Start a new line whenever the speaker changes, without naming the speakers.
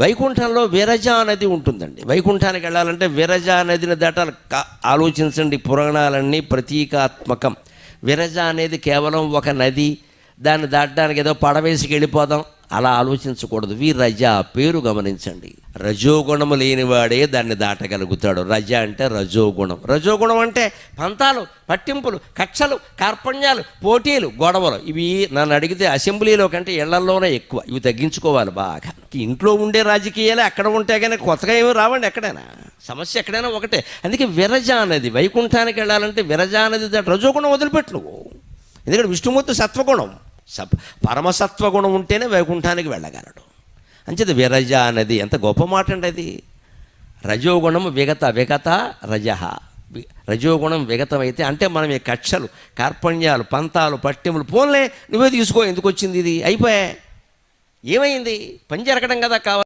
వైకుంఠంలో విరజ నది ఉంటుందండి. వైకుంఠానికి వెళ్ళాలంటే విరజ నదిని దాటాలి. ఆలోచించండి పురాణాలన్నీ ప్రతీకాత్మకం. విరజ అనేది కేవలం ఒక నది. దాన్ని దాటడానికి ఏదో పడవేసికి వెళ్ళిపోదాం. అలా ఆలోచించకూడదు. విరజ పేరు గమనించండి. రజోగుణము లేనివాడే దాన్ని దాటగలుగుతాడు. రజ అంటే రజోగుణం. రజోగుణం అంటే పంతాలు పట్టింపులు కక్షలు కార్పణ్యాలు పోటీలు గొడవలు. ఇవి నన్ను అడిగితే అసెంబ్లీలో కంటే ఇళ్ళలోనే ఎక్కువ. ఇవి తగ్గించుకోవాలి బాగా. ఇంట్లో ఉండే రాజకీయాలు అక్కడ ఉంటే కానీ కొత్తగా ఏమీ రావండి ఎక్కడైనా. సమస్య ఎక్కడైనా ఒకటే. అందుకే విరజ అనేది వైకుంఠానికి వెళ్ళాలంటే విరజ అనేది రజోగుణం వదిలిపెట్టు నువ్వు. ఎందుకంటే విష్ణుమూర్తి సత్వగుణం. సప్ పరమసత్వగుణం ఉంటేనే వైకుంఠానికి వెళ్ళగలడు. అంచేది విరజ అనేది ఎంత గొప్ప మాట అండి అది. రజోగుణం విగత విగత రజ. రజోగుణం విగతమైతే అంటే మనం ఈ కక్షలు కార్పణ్యాలు పంతాలు పట్టిములు పోన్లే నువ్వే తీసుకో ఎందుకు వచ్చింది ఇది? అయిపోయా. ఏమైంది? పని జరగడం కదా కావాలి.